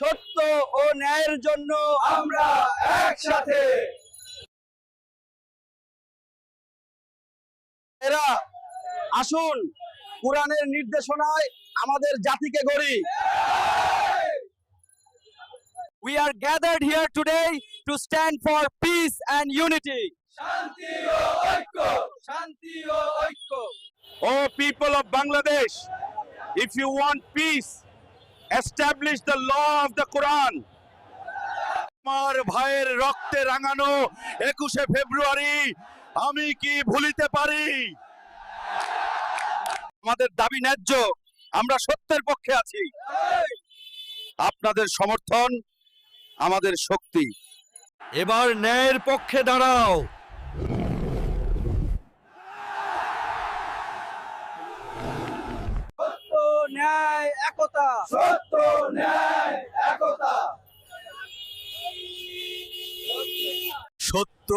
সত্য ও ন্যায়ের জন্য আমরা একসাথে এরা আসুন কোরআনের নির্দেশনায় আমাদের জাতিকে গড়ি We are gathered here today to stand for peace and unity. শান্তি ও ঐক্য শান্তি ও ঐক্য Oh, people of Bangladesh, if you want peace, establish the law of the Quran. আমার ভাইয়ের রক্তে রাঙানো একুশে ফেব্রুয়ারি আমি কি ভুলিতে পারি? আমাদের দাবি ন্যায্য, আমরা সত্যের পক্ষে আছি। আপনাদের সমর্থন, আমাদের শক্তি। এবার ন্যায়ের পক্ষে দাঁড়াও সত্য ন্যায় একতা সত্য ন্যায় একতা। সত্য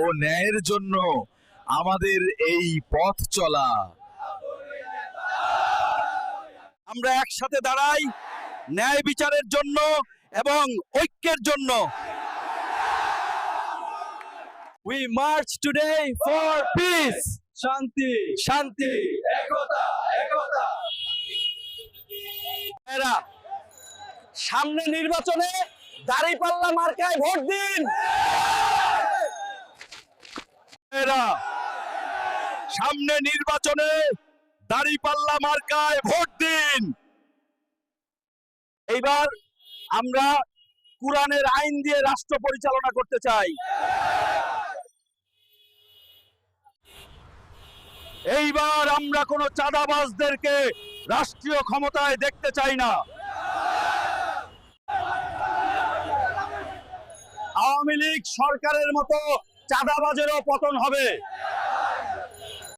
ও ন্যায়ের জন্য আমাদের এই পথ চলা। আমরা একসাথে দাঁড়াই ন্যায় বিচারের জন্য এবং ঐক্যের জন্য। We march today for peace. শান্তি শান্তি একতা। একতা সামনে নির্বাচনে দাঁড়িপাল্লা মার্কায় ভোট দিন। সামনে নির্বাচনে দাড়িপাল্লা মার্কায় ভোট দিন। এইবার আমরা কোরআনের আইন দিয়ে রাষ্ট্র পরিচালনা করতে চাই। এইবার আমরা কোনো চাঁদাবাজদেরকে রাষ্ট্রীয় ক্ষমতায় দেখতে চাই না। আওয়ামী লীগ সরকারের মতো চাঁদাবাজেরও পতন হবে।